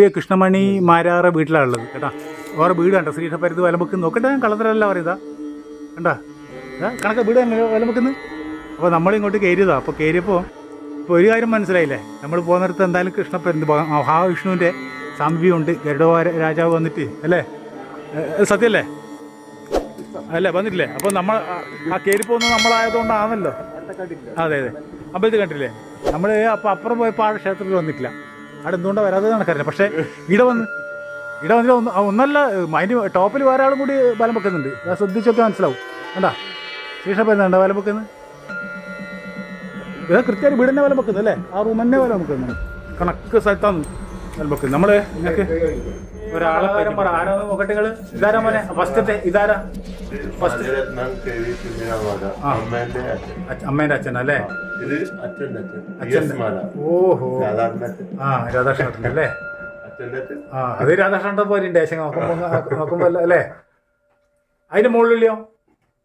പയ്യന്നൂര് കൃഷ്ണമണി മാരാറ വീട്ടിലാണുള്ളത്. കേട്ടാ? വേറെ വീട് കണ്ടോ? ശ്രീധപ്പരുത് വലമുക്ക് നോക്കട്ടെ ഞാൻ കളത്തിലല്ല പറയുതാ കണ്ടാ? കണക്ക വീട് തന്നെ വലമുക്കുന്ന്? അപ്പോൾ നമ്മളിങ്ങോട്ട് കയറിയതാ. അപ്പോൾ കയറിയപ്പോൾ ഇപ്പോൾ ഒരു കാര്യം മനസ്സിലായില്ലേ? നമ്മൾ പോകുന്നിടത്ത് എന്തായാലും കൃഷ്ണപ്പരുന്ത് മഹാവിഷ്ണുവിന്റെ സാമീപ്യമുണ്ട് ഗരുഡവാര രാജാവ് വന്നിട്ട് അല്ലേ? സത്യല്ലേ? അല്ലേ വന്നിട്ടില്ലേ? അപ്പോൾ നമ്മൾ ആ- ആ കയറി പോകുന്നത് നമ്മളായതുകൊണ്ടാണല്ലോ. അതെ അതെ. അമ്പലത്തിൽ കണ്ടില്ലേ നമ്മൾ അപ്പോൾ അപ്പുറം പോയപ്പോൾ ആ ക്ഷേത്രത്തിൽ വന്നിട്ടില്ല. അവിടെ എന്തുകൊണ്ടാണ് വരാതെ നടക്കാറില്ല പക്ഷേ ഇവിടെ വന്ന് ഇവിടെ വന്നിട്ട് ഒന്ന് ഒന്നല്ല മൈൻഡ് ടോപ്പിൽ വേറെ ആളും കൂടി ബലം വെക്കുന്നുണ്ട്. അത് ശ്രദ്ധിച്ചൊക്കെ മനസ്സിലാവും. കണ്ടാ? ശ്രീഷ എന്താ ബലം വെക്കുന്നത് ഇത് കൃത്യമായിട്ട് വീടിന്റെ വില ബലം വെക്കുന്നത് അല്ലേ? ആ റൂം തന്നെ ബലം വെക്കുന്നത് കണക്ക് സ്ഥലത്താണ് ബലം വെക്കുന്നത് നമ്മൾ നിങ്ങൾക്ക് ഒരാളെ കാര്യം പറ. ആരാ നോക്കട്ടെ നിങ്ങൾ ഇതാരാ മോനെ? ഫസ്റ്റത്തെ ഇതാരാ? ഫസ്റ്റ് അമ്മേന്റെ അച്ഛൻ. അല്ലേ? അച്ഛനല്ലേ ഇത് അച്ഛന്റെ. അച്ഛൻ ഓഹോ. ആ രാധാകൃഷ്ണൻ അല്ലേ ആ അത് രാധാകൃഷ്ണന്റെ പോലെ ഉണ്ട് ദേശം നോക്കുമ്പോ നോക്കുമ്പോ അല്ലേ? അതിന്റെ മുകളിലില്ലയോ?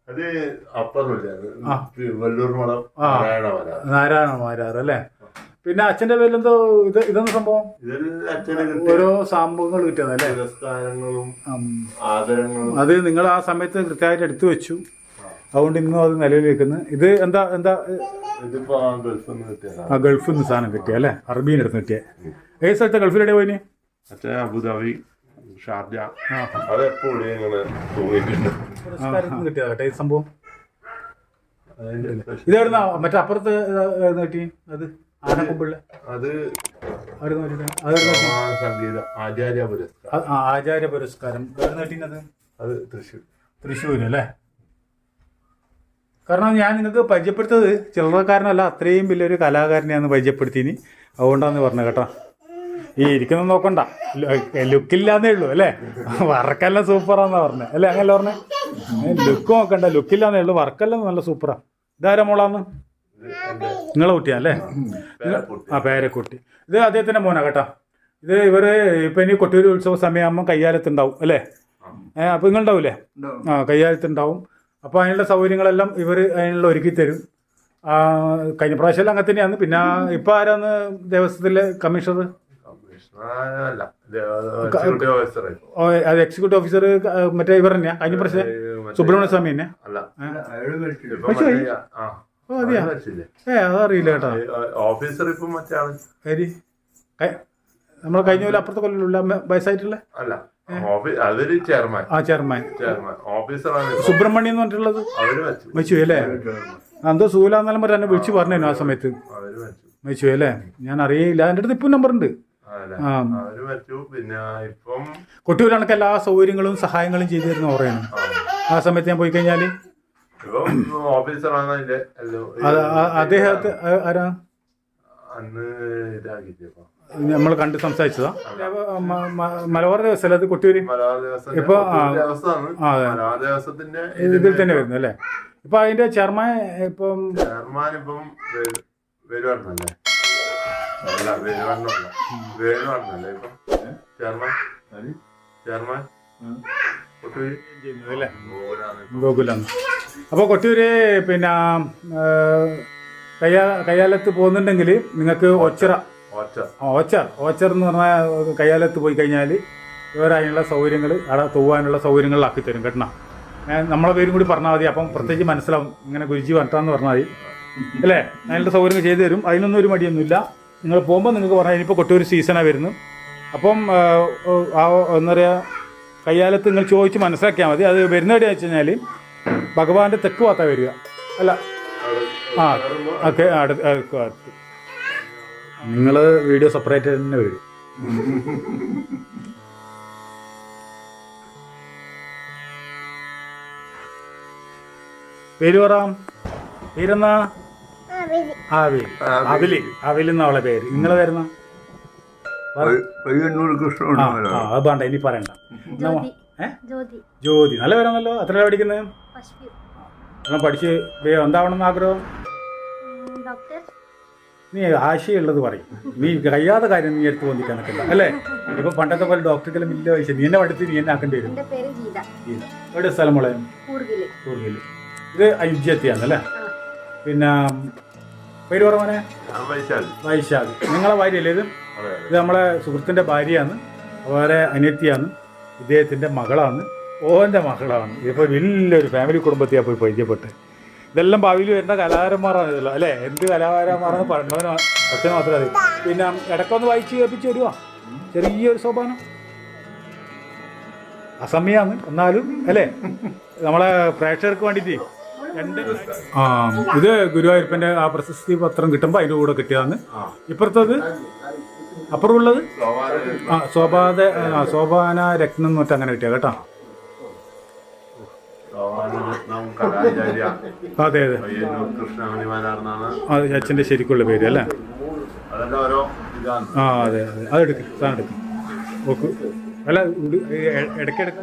അത് അപ്പറില്ല ആ. വെള്ളൂർ മഠം. നാരായണ മാരാറ് അല്ലേ? പിന്നെ അച്ഛന്റെ പേരിലെന്തോ ഇത് ഇതെന്ന് സംഭവം? ഓരോ സംഭവങ്ങൾ കിട്ടിയതല്ലേ? അത് നിങ്ങൾ ആ സമയത്ത് കൃത്യമായിട്ട് എടുത്തു വെച്ചു. അതുകൊണ്ട് ഇന്നും അത് നിലവിൽ വെക്കുന്നു ഇത് എന്താ എന്താ ആ ഗൾഫിൽ നിന്ന് സാധനം കിട്ടിയ അല്ലേ? അറബീന്റെ അടുത്ത് കിട്ടിയ. ഏത് സ്ഥലത്തെ ഗൾഫിലെവിടെ പോയിന്? Abu Dhabi Sharjah. ആ. അത് എപ്പോഴും ഇങ്ങനെ തൂങ്ങിയിട്ടുണ്ട്. പുരസ്കാരത്തിന് കിട്ടിയതാ കേട്ടോ. ഈ സംഭവം? ഇതെവിടുന്ന? മറ്റേ അപ്പുറത്ത് കിട്ടി അത് ആനക്കൊമ്പുള്ള അത് ആചാര്യ പുരസ്കാരം. അത് തൃശ്ശൂർ. തൃശ്ശൂർ അല്ലേ? കാരണം ഞാൻ നിങ്ങൾക്ക് പരിചയപ്പെടുത്തത് ചില്ലറക്കാരനല്ല അത്രയും വലിയൊരു കലാകാരനെയാണ് പരിചയപ്പെടുത്തിന്. അതുകൊണ്ടാന്ന് പറഞ്ഞത് കേട്ടോ. ഈ ഇരിക്കുന്ന നോക്കണ്ട. ലുക്കില്ലാന്നേ ഉള്ളൂ അല്ലേ? വർക്കെല്ലാം സൂപ്പറാന്നാ പറഞ്ഞത് അല്ലേ അങ്ങനല്ല പറഞ്ഞേ? ലുക്ക് നോക്കണ്ട ലുക്കില്ലാന്നേ ഉള്ളൂ വർക്കെല്ലാം നല്ല സൂപ്പറാ. ഇതാരാ മോളാന്ന്? നിങ്ങളെ കുട്ടിയാ അല്ലേ? പേരക്കുട്ടി. ആ പേരക്കുട്ടി. ഇത് അദ്ദേഹത്തിന്റെ മോനാ കേട്ടോ. ഇത് ഇവർ ഇപ്പൊ ഇനി കൊട്ടൂര് ഉത്സവ സമയമാകുമ്പോൾ കയ്യാലത്തുണ്ടാവും അല്ലേ? ഏഹ് അപ്പൊ നിങ്ങൾ ഉണ്ടാവൂലേ ആ കയ്യാലത്തുണ്ടാവും അപ്പൊ അതിനുള്ള സൗകര്യങ്ങളെല്ലാം ഇവർ അതിനുള്ള ഒരുക്കി തരും. ആ, കഴിഞ്ഞ പ്രാവശ്യം അങ്ങനെ തന്നെയാണ് പിന്നെ ഇപ്പം ആരാന്ന് ദേവസ്വത്തിലെ കമ്മീഷണർ? അത് എക്സിക്യൂട്ടീവ് ഓഫീസർ മറ്റേ ഇവർ തന്നെയാ? കഴിഞ്ഞ പ്രാവശ്യം സുബ്രഹ്മണ്യ സ്വാമി തന്നെ. ഓ, അതെയാ? ഏ അതറിയില്ല കേട്ടോ. ഓഫീസർ ഇപ്പൊ മറ്റേ ആൾ. നമ്മൾ കഴിഞ്ഞ പോലെ അപ്പുറത്തെ കൊല്ലമില്ല വയസ്സായിട്ടുള്ള? അല്ല. അതൊരു ചെയർമാൻ. ആ ചെയർമാൻ. ചെയർമാൻ. ഓഫീസറാണ്. സുബ്രഹ്മണ്യം എന്ന് പറഞ്ഞിട്ടുള്ളത്? അവർ വെച്ചു. വെച്ചു അല്ലേ? എന്തോ സൂലാന്നാലും പറഞ്ഞ എന്നെ വിളിച്ചു പറഞ്ഞു ആ സമയത്ത്. അവർ വെച്ചു. വെച്ചു അല്ലേ? ഞാൻ അറിയില്ല. എന്റെ അടുത്ത് ഇപ്പം നമ്പർ ഉണ്ട് ആ. അവർ വെച്ചു. പിന്നെ ഇപ്പം കൊട്ടിയൂരാണക്ക് എല്ലാ സൗകര്യങ്ങളും സഹായങ്ങളും ചെയ്തു തരുന്ന ഓറയാണ്. ആ, സമയത്ത് ഞാൻ പോയി കഴിഞ്ഞാൽ ഇപ്പം ഓഫീസറാണ് അതിന്റെ അദ്ദേഹത്തെ ആരാ? അന്ന് ഇതാക്കിച്ചപ്പോ നമ്മൾ കണ്ട് സംസാരിച്ചതാ. മലബാർ ദേവസ്വം ദിവസം അത് കൊട്ടിയൂര്? ഇപ്പൊ, ഇതിൽ തന്നെ വരുന്നു അല്ലേ? ഇപ്പൊ അതിന്റെ ചെയർമാൻ ഇപ്പം ചെയർമാൻ ഇപ്പം വരുവാണെന്നല്ലേ അല്ല വരുവാണെന്നല്ല വേണുവാണെന്നല്ലേ ഇപ്പം? ചെയർമാൻ? ചെയർമാൻ? കൊട്ടുപേര് ചെയ്യുന്നത് ഗോകുലാണ്. അപ്പോൾ കൊട്ടിയൂര് പിന്നെ കയ്യാ കയ്യാലത്ത് പോകുന്നുണ്ടെങ്കിൽ നിങ്ങൾക്ക് ഒച്ചിറ ഓച്ചർ. ഓച്ചർ. എന്ന് പറഞ്ഞാൽ കയ്യാലത്ത് പോയി കഴിഞ്ഞാൽ ഇവർ അതിനുള്ള സൗകര്യങ്ങൾ അവിടെ തൂവാനുള്ള സൗകര്യങ്ങളിലാക്കി തരും കേട്ടോ നമ്മളെ പേരും കൂടി പറഞ്ഞാൽ മതി. അപ്പം പ്രത്യേകിച്ച് മനസ്സിലാവും ഇങ്ങനെ ഗുരുജി വരട്ടാന്ന് പറഞ്ഞാൽ മതി. അല്ലേ? അതിനുള്ള സൗകര്യങ്ങൾ ചെയ്തു തരും. അതിനൊന്നും ഒരു മടിയൊന്നുമില്ല. നിങ്ങൾ പോകുമ്പോൾ നിങ്ങൾക്ക് പറഞ്ഞാൽ ഇനിയിപ്പോൾ കൊട്ടൂർ സീസണാണ് വരുന്നു അപ്പം എന്താ പറയുക കയ്യാലത്ത് നിങ്ങൾ ചോദിച്ച് മനസ്സിലാക്കിയാൽ മതി. അത് വരുന്ന വരുന്നവിടെ വെച്ച് കഴിഞ്ഞാൽ ഭഗവാന്റെ തെക്ക് ഭാഗത്താണ് വരിക. അല്ല. ആ ഓക്കെ അടുത്ത്. നിങ്ങൾ വീഡിയോ സെപ്പറേറ്റ് തന്നെ വരും. പേര് പറ. പേരെന്നാ അവിൽ അവിലി അവിൽ എന്നവളെ പേര്. നിങ്ങൾ പേരെന്നാ ആ, അത് വേണ്ട ഇനി പറയണ്ട. ജ്യോതി. നല്ല പേരാണല്ലോ. എത്ര പഠിക്കുന്നത്? പഠിച്ച് വേ- എന്താവണം എന്ന് ആഗ്രഹം? നീ ആശയമുള്ളത് പറയും. നീ കഴിയാത്ത കാര്യം നീ എടുത്ത് പൊന്തിക്കാൻ കണക്കില്ല അല്ലേ? ഇപ്പൊ പണ്ടത്തെ പോലെ ഡോക്ടർക്കെല്ലാം ഇല്ല പൈസ നീ എന്നെ അടുത്ത് നീ എന്നെ ആക്കേണ്ടി വരും. എവിടെ സ്ഥലം മുളയൻ കൂർഗിൽ. കൂർഗിൽ ഇത് അയുജ്യത്തിയാണ് അല്ലേ പിന്നെ പേര് വൈശാലി വൈശാഖ് നിങ്ങളെ ഭാര്യയല്ലേ ഇത്? ഇത് നമ്മളെ സുഹൃത്തിന്റെ ഭാര്യയാണ്. അവരെ അനിയത്തിയാണ്. ഇദ്ദേഹത്തിന്റെ മകളാണ്. ഓന്റെ മകളാണ്. ഇപ്പൊ വലിയൊരു ഫാമിലി കുടുംബത്തെയാണ് പോയി പരിചയപ്പെട്ട്. ഇതെല്ലാം ഭാവിയിൽ വരുന്ന കലാകാരന്മാരാണ് ഇതല്ലോ അല്ലേ? എന്ത് കലാകാരന്മാരാണെന്ന് പറഞ്ഞവന് അച്ഛന് മാത്രമേ അറിയൂ. പിന്നെ ഇടയ്ക്കൊന്ന് വായിച്ച് കേൾപ്പിച്ച് വരുവാ ചെറിയൊരു സോപാനം. അസമയാണ് എന്നാലും അല്ലേ? നമ്മളെ പ്രേക്ഷകർക്ക് വേണ്ടിയിട്ട്. രണ്ട് ആ ഇത് ഗുരുവായൂരപ്പന്റെ ആ പ്രശസ്തി പത്രം കിട്ടുമ്പോൾ അതിന്റെ കൂടെ കിട്ടിയതാണ്. ഇപ്പുറത്തത് അപ്പുറമുള്ളത്? ആ ശോഭാന രത്നം എന്ന് പറഞ്ഞിട്ട് അങ്ങനെ കിട്ടിയ കേട്ടോ. അതെ അതെ. പയ്യന്നൂർ കൃഷ്ണമണിമാരാണെന്നാണ് അത് അച്ഛന്റെ ശരിക്കുള്ള പേര് അല്ലേ? ഓരോ ഇതാണ്. ആ അതെ അതെ. അതെടുക്കും സാധനം എടുക്ക്. അല്ല ഇടയ്ക്കിടയ്ക്ക്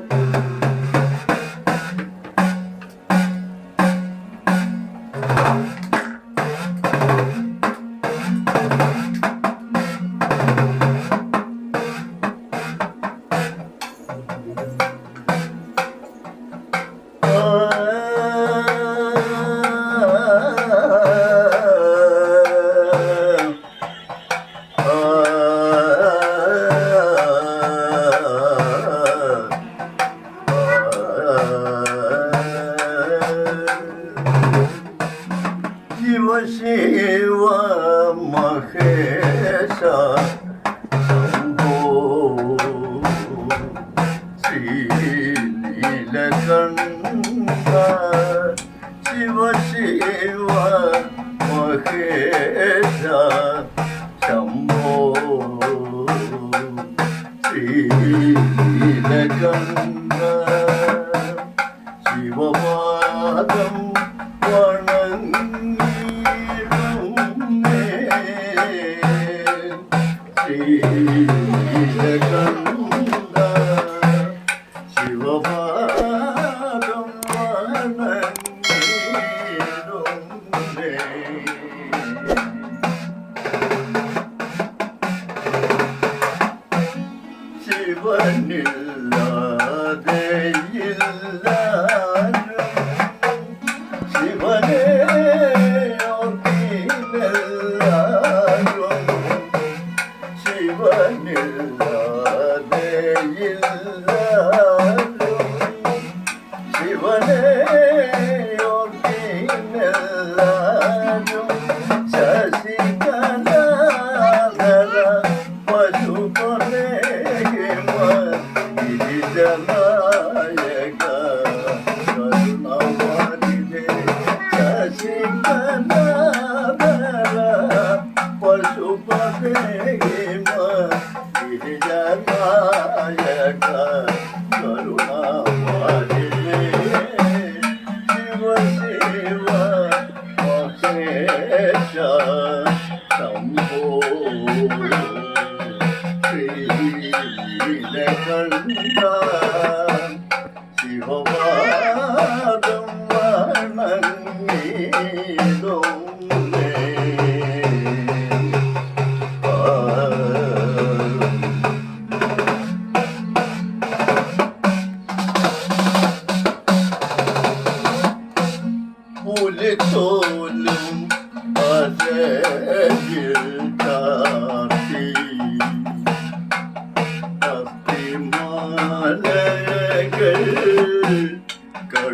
గంగ శివ శివ మహేశ శంభో. Srila Ganga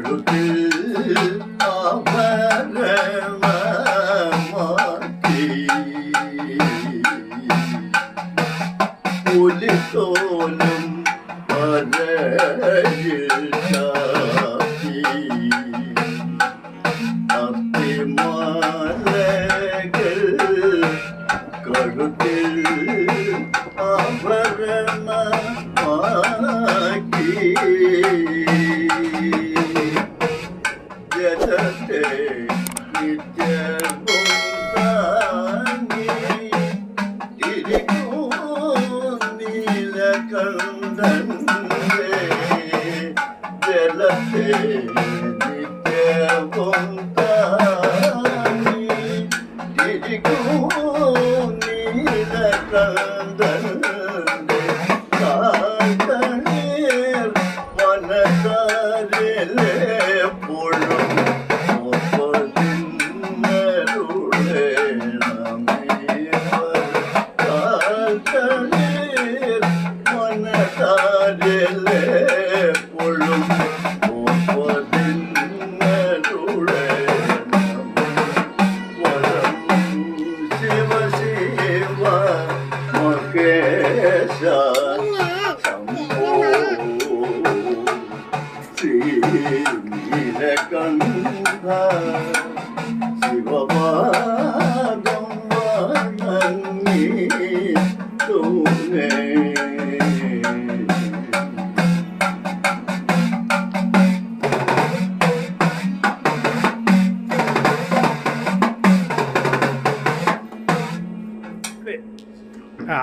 Thank you.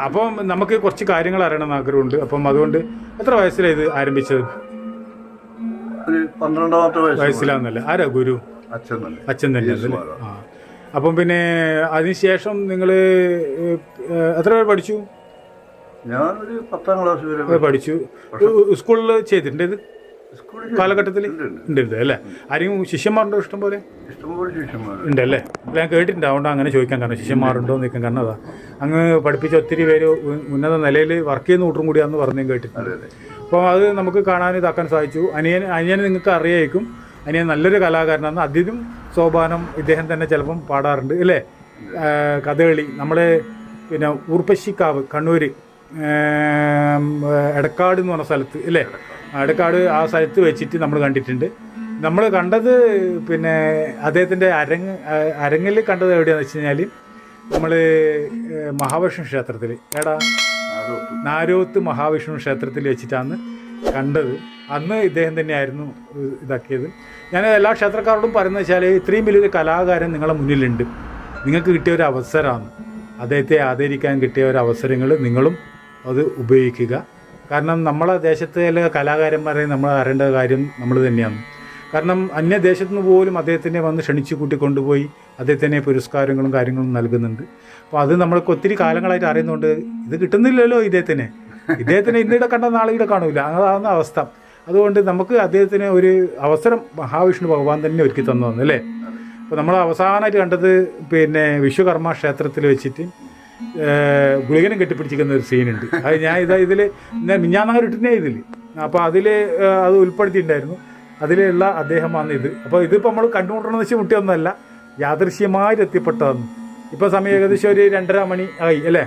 അപ്പം നമുക്ക് കുറച്ച് കാര്യങ്ങൾ അറിയണം എന്ന് ആഗ്രഹമുണ്ട്. അപ്പം അതുകൊണ്ട് എത്ര വയസ്സിലാണ് ഇത് ആരംഭിച്ചത്? പന്ത്രണ്ടാമത്തെ വയസ്സിലാന്നല്ലേ? ആരാ ഗുരു? അച്ഛൻ തന്നെ. അച്ഛൻ തന്നെ ആ. അപ്പം പിന്നെ അതിനുശേഷം നിങ്ങൾ എത്ര പേർ പഠിച്ചു? ഞാനൊരു പത്താം ക്ലാസ് വരെ പഠിച്ചു. സ്കൂളിൽ ചെയ്തിട്ടുണ്ട് ഇത് കാലഘട്ടത്തിൽ ഉണ്ടല്ലേ ഉണ്ട്. ഉണ്ട്. ഉണ്ട് അല്ലേ? ആരെയും ശിഷ്യന്മാരുണ്ടോ ഇഷ്ടംപോലെ? ഇഷ്ടംപോലെ ശിഷ്യന്മാർ ഉണ്ടല്ലേ? ഞാൻ കേട്ടിട്ടുണ്ട് അതുകൊണ്ട് അങ്ങനെ ചോദിക്കാൻ കാരണം ശിഷ്യന്മാരുണ്ടോ എന്ന് നിൽക്കാൻ കാരണം അതാ. അങ്ങ് പഠിപ്പിച്ച ഒത്തിരി പേര് ഉന്നത നിലയിൽ വർക്ക് ചെയ്യുന്ന കൂട്ടരും കൂടിയാന്ന് പറഞ്ഞും കേട്ടിട്ടുണ്ട്. അപ്പോൾ അത്. നമുക്ക് കാണാൻ ഇതാക്കാൻ സാധിച്ചു. അനിയൻ അനിയൻ നിങ്ങൾക്ക് അറിയായിരിക്കും. അനിയൻ നല്ലൊരു കലാകാരനാണ്. അതിലും സോപാനം ഇദ്ദേഹം തന്നെ ചിലപ്പം പാടാറുണ്ട് അല്ലേ? കഥകളി. നമ്മളെ പിന്നെ ഊർപ്പശിക്കാവ് കണ്ണൂർ എടക്കാട് എന്ന് പറഞ്ഞ സ്ഥലത്ത് അല്ലേ? ആ, എടക്കാട് ആ സ്ഥലത്ത് വെച്ചിട്ട് നമ്മൾ കണ്ടിട്ടുണ്ട്. നമ്മൾ കണ്ടത് പിന്നെ അദ്ദേഹത്തിന്റെ അരങ്ങ് അരങ്ങിൽ കണ്ടത് എവിടെയാണെന്ന് വെച്ച് കഴിഞ്ഞാൽ നമ്മൾ മഹാവിഷ്ണു ക്ഷേത്രത്തിൽ ഏടാ നാരോത്ത് മഹാവിഷ്ണു ക്ഷേത്രത്തിൽ വെച്ചിട്ടാണ് കണ്ടത്. അന്ന് ഇദ്ദേഹം തന്നെയായിരുന്നു ഇതാക്കിയത്. ഞാൻ എല്ലാ ക്ഷേത്രക്കാരോടും പറയുന്നത് വെച്ചാൽ ഇത്രയും വലിയൊരു കലാകാരൻ നിങ്ങളുടെ മുന്നിലുണ്ട്. നിങ്ങൾക്ക് കിട്ടിയ ഒരു അവസരമാണ് അദ്ദേഹത്തെ ആദരിക്കാൻ കിട്ടിയ ഒരു അവസരങ്ങൾ നിങ്ങളും അത് ഉപയോഗിക്കുക. കാരണം നമ്മളെ ദേശത്തിലെ കലാകാരന്മാരെ നമ്മൾ അറിയേണ്ട കാര്യം നമ്മൾ തന്നെയാണ്. കാരണം അന്യദേശത്തു നിന്ന് പോലും അദ്ദേഹത്തിനെ വന്ന് ക്ഷണിച്ചു കൂട്ടി കൊണ്ടുപോയി അദ്ദേഹത്തിനെ പുരസ്കാരങ്ങളും കാര്യങ്ങളും നൽകുന്നുണ്ട്. അപ്പോൾ അത് നമ്മൾക്ക് ഒത്തിരി കാലങ്ങളായിട്ട് അറിയുന്നുണ്ട് ഇത് കിട്ടുന്നില്ലല്ലോ ഇദ്ദേഹത്തിന്. ഇദ്ദേഹത്തിന് ഇന്നിടെ കണ്ട നാളെ കാണൂല. അതാണ് അവസ്ഥ. അതുകൊണ്ട് നമുക്ക് അദ്ദേഹത്തിന് ഒരു അവസരം മഹാവിഷ്ണു ഭഗവാൻ തന്നെ ഒരുക്കി തന്നു അല്ലേ? അപ്പോൾ നമ്മൾ അവസാനമായിട്ട് കണ്ടത് പിന്നെ വിശ്വകർമ്മ ക്ഷേത്രത്തിൽ വെച്ചിട്ട് ഗുളികനും കെട്ടിപ്പിടിച്ചിരിക്കുന്ന ഒരു സീനുണ്ട്. അത് ഞാൻ ഇതാ ഇതിൽ മിഞ്ഞാന്നാർ ഇട്ടിട്ടേ ഇതിൽ അപ്പോൾ അതിൽ അത് ഉൾപ്പെടുത്തിയിട്ടുണ്ടായിരുന്നു. അതിലുള്ള അദ്ദേഹമാണ് ഇത്. അപ്പോൾ ഇതിപ്പോൾ നമ്മൾ കണ്ടുമുട്ടണമെന്ന് വെച്ച് മുട്ടിയൊന്നുമല്ല യാദൃശ്യമായി എത്തിപ്പെട്ടതെന്ന് ഇപ്പോൾ സമയം ഏകദേശം ഒരു രണ്ടര മണി ആയി അല്ലേ?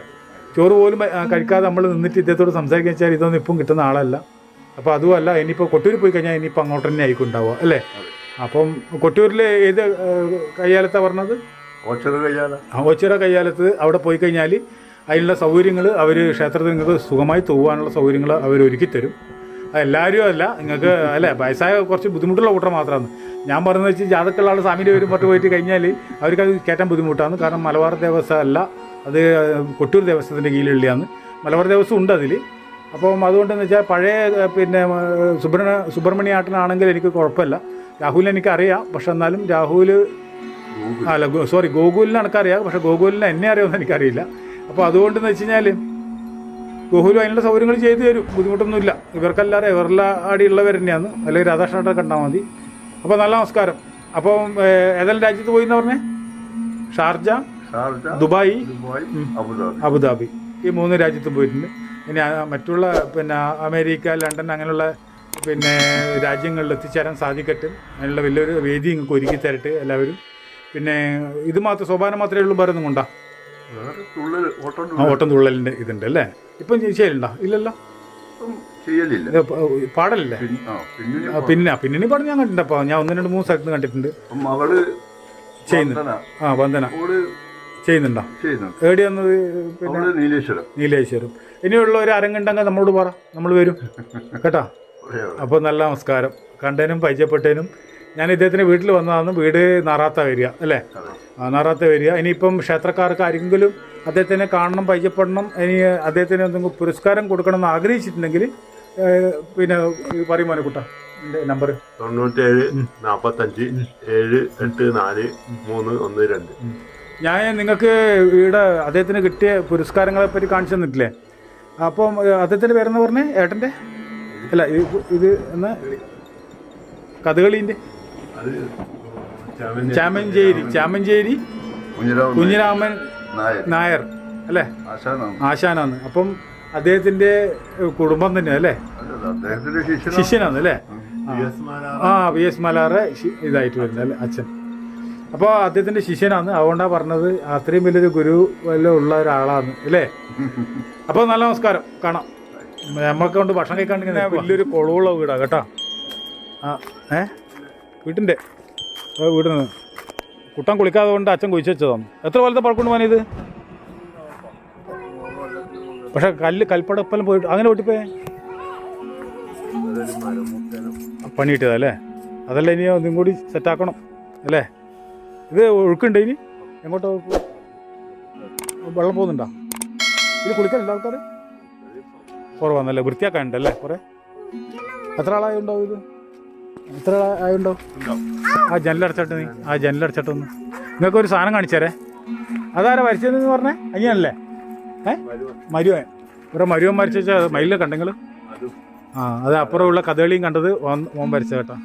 ചോറ് പോലും കഴിക്കാതെ നമ്മൾ നിന്നിട്ട് ഇദ്ദേഹത്തോട് സംസാരിക്കാൻ വെച്ചാൽ ഇതൊന്നും ഇപ്പം കിട്ടുന്ന ആളല്ല. അപ്പോൾ അതുമല്ല ഇനിയിപ്പോൾ കൊട്ടൂർ പോയി കഴിഞ്ഞാൽ ഇനിയിപ്പോൾ അങ്ങോട്ട് തന്നെ ആയിക്കുണ്ടാവുക അല്ലേ? അപ്പം കൊട്ടൂരിൽ ഏത് കയ്യാലത്താണ് പറഞ്ഞത്? ഓച്ചറ കയ്യാലത്ത് അവിടെ പോയി കഴിഞ്ഞാൽ അതിനുള്ള സൗകര്യങ്ങൾ അവർ ക്ഷേത്രത്തിൽ നിങ്ങൾക്ക് സുഖമായി തൂവാനുള്ള സൗകര്യങ്ങൾ അവർ ഒരുക്കി തരും. അത് എല്ലാവരും അല്ല നിങ്ങൾക്ക് അല്ലേ വയസ്സായ കുറച്ച് ബുദ്ധിമുട്ടുള്ള കൂട്ടം മാത്രമാണ്. ഞാൻ പറഞ്ഞത് വെച്ച് ജാതക്കുള്ള ആൾ സ്വാമിന്റെ പേരും പുറത്ത് പോയിട്ട് കഴിഞ്ഞാൽ അവർക്ക് അത് കയറ്റാൻ ബുദ്ധിമുട്ടാണ്. കാരണം മലബാർ ദേവസ്വം അല്ല അത് കൊട്ടൂർ ദേവസ്വത്തിന്റെ കീഴിലുള്ളതാണ് മലബാർ ദേവസ്വം ഉണ്ട് അതിൽ അപ്പം അതുകൊണ്ടെന്ന് വെച്ചാൽ പഴയ പിന്നെ സുബ്രഹ്മണ്യ ആട്ടനാണെങ്കിൽ എനിക്ക് കുഴപ്പമില്ല. രാഹുലിനെ എനിക്കറിയാം പക്ഷെ എന്നാലും രാഹുൽ അല്ല സോറി ഗോകുലിന് എനിക്കറിയാം പക്ഷെ ഗോകുലിനെ എന്നെ അറിയാമെന്ന് എനിക്കറിയില്ല. അപ്പോൾ അതുകൊണ്ടെന്ന് വെച്ച് കഴിഞ്ഞാൽ ഗോകുലും അതിനുള്ള സൗകര്യങ്ങൾ ചെയ്തു തരും. ബുദ്ധിമുട്ടൊന്നുമില്ല. ഇവർക്കല്ലാതെ ഇവരെല്ലാ അടിയുള്ളവർ തന്നെയാണ്. അല്ലെങ്കിൽ രാധാകൃഷ്ണനെ കണ്ടാൽ മതി. അപ്പോൾ നല്ല നമസ്കാരം. അപ്പം ഏതെല്ലാം രാജ്യത്ത് പോയി എന്ന് പറഞ്ഞേ? Sharjah Dubai Abu Dhabi. ഈ മൂന്ന് രാജ്യത്തും പോയിട്ടുണ്ട്. ഇനി മറ്റുള്ള പിന്നെ അമേരിക്ക ലണ്ടൻ അങ്ങനെയുള്ള പിന്നെ രാജ്യങ്ങളിൽ എത്തിച്ചേരാൻ സാധിക്കട്ടെ. അതിനുള്ള വലിയൊരു വേദി നിങ്ങൾക്ക് ഒരുക്കി തരട്ടെ എല്ലാവരും. പിന്നെ ഇത് മാത്രം സോപാനം മാത്രമേ ഉള്ളൂ വേറെ ഒന്നും കൊണ്ടാ ആ ഓട്ടം തുള്ളലിന്റെ ഇതുണ്ട് അല്ലേ? ഇപ്പം ചെയ്യലുണ്ടോ? ഇല്ലല്ലോ? ചെയ്യലില്ല. പാടലല്ലേ? പിന്നെ പിന്നെ പിന്നെ പാടം ഞാൻ കണ്ടിട്ടുണ്ട്. അപ്പോൾ ഞാൻ ഒന്ന് രണ്ട് മൂന്ന് സ്ഥലത്ത് കണ്ടിട്ടുണ്ട്. മകൾ. ആ വന്ദന. ചെയ്യുന്നുണ്ടോ? ചെയ്യുന്നുണ്ട്. എവിടെയാന്നത് പിന്നെ നീലേശ്വരം. നീലേശ്വരം. ഇനിയുള്ള ഒരു അരങ്ങുണ്ടെങ്കിൽ നമ്മളോട് പറ. നമ്മൾ വരും. കേട്ടോ? അപ്പൊ അപ്പോൾ നല്ല നമസ്കാരം. കണ്ടേനും പരിചയപ്പെട്ടതിനും ഞാൻ ഇദ്ദേഹത്തിന്റെ വീട്ടിൽ വന്നതാണ് വീട് നാറാത്ത വരിക അല്ലേ? നാറാത്ത വരിക ഇനിയിപ്പം ക്ഷേത്രക്കാർക്ക് ആരെങ്കിലും അദ്ദേഹത്തിനെ കാണണം പരിചയപ്പെടണം ഇനി അദ്ദേഹത്തിന് എന്തെങ്കിലും പുരസ്കാരം കൊടുക്കണം എന്ന് ആഗ്രഹിച്ചിട്ടുണ്ടെങ്കിൽ പിന്നെ പറയും മോനക്കുട്ട നമ്പർ തൊണ്ണൂറ്റേഴ് നാപ്പത്തഞ്ച് ഏഴ് എട്ട് നാല് മൂന്ന് ഒന്ന് രണ്ട്. ഞാൻ നിങ്ങൾക്ക് ഇവിടെ അദ്ദേഹത്തിന് കിട്ടിയ പുരസ്കാരങ്ങളെ പറ്റി കാണിച്ചു തന്നിട്ടില്ലേ? അപ്പം അദ്ദേഹത്തിന്റെ പേരെന്ന് പറഞ്ഞേ? ഏട്ടന്റെ? അല്ല ഇത് ഇത് എന്ന്? കഥകളീന്റെ? ചാമഞ്ചേരി. ചാമഞ്ചേരി കുഞ്ഞിരാമൻ നായർ. അല്ലേ? ആശാനാണ്. ആശാനാണ്. അപ്പം അദ്ദേഹത്തിന്റെ കുടുംബം തന്നെ അല്ലേ? ശിഷ്യനാണ്. അല്ലേ? ആ. വി എസ് മലാറ്. ഇതായിട്ട് വരുന്നത് അല്ലേ? അച്ഛൻ. അപ്പോൾ അദ്ദേഹത്തിന്റെ ശിഷ്യനാണ്. അതുകൊണ്ടാണ് പറഞ്ഞത് അത്രയും വലിയൊരു ഗുരു വല്ല ഉള്ള ഒരാളാണ് അല്ലേ? അപ്പോൾ നല്ല നമസ്കാരം. കാണാം. നമ്മളൊക്കെ കൊണ്ട് ഭക്ഷണം കഴിക്കാണ്ടിങ്ങനെ വലിയൊരു കൊളവുള്ള വീടാണ് കേട്ടോ? ആ ഏ? വീട്ടിന്റെ വീട്ടിൽ നിന്ന് കുട്ടൻ കുളിക്കാതെ കൊണ്ട് അച്ഛൻ കുഴിച്ച് വെച്ചതാണ്. എത്ര കൊല്ലത്തെ പഴക്കൊണ്ട് പോകാൻ ഇത്? പക്ഷെ കല്ല് കൽപ്പടപ്പെല്ലാം പോയിട്ട് അങ്ങനെ പൊട്ടിപ്പോയേ? പണി കിട്ടിയതല്ലേ അതല്ല ഇനി ഒന്നും കൂടി സെറ്റാക്കണം അല്ലേ? ഇത് ഒഴുക്കുണ്ട് ഇനി? എങ്ങോട്ടോ വെള്ളം പോകുന്നുണ്ടോ? ഇത് കുളിക്കാനുണ്ട് ആൾക്കാർ കുറവാന്നല്ലേ? വൃത്തിയാക്കാനുണ്ടല്ലേ കുറേ? എത്ര ആളായുണ്ടാവും ഇത്? എത്ര ആയുണ്ടോ? ആ ജനലടച്ചിട്ട് നീ ആ ജനലടച്ചിട്ടൊന്ന് നിങ്ങൾക്ക് ഒരു സാധനം കാണിച്ചേരേ അതാരാ വരച്ചതെന്ന് പറഞ്ഞേ? അങ്ങനെയല്ലേ ഏ? മരുവൻ ഇവിടെ മരുവൻ മരിച്ച മയിലെ കണ്ടെങ്കിൽ ആ അത് അപ്പുറമുള്ള കഥകളിയും കണ്ടത് ഓൻ ഓൻ വരച്ച കേട്ടോ.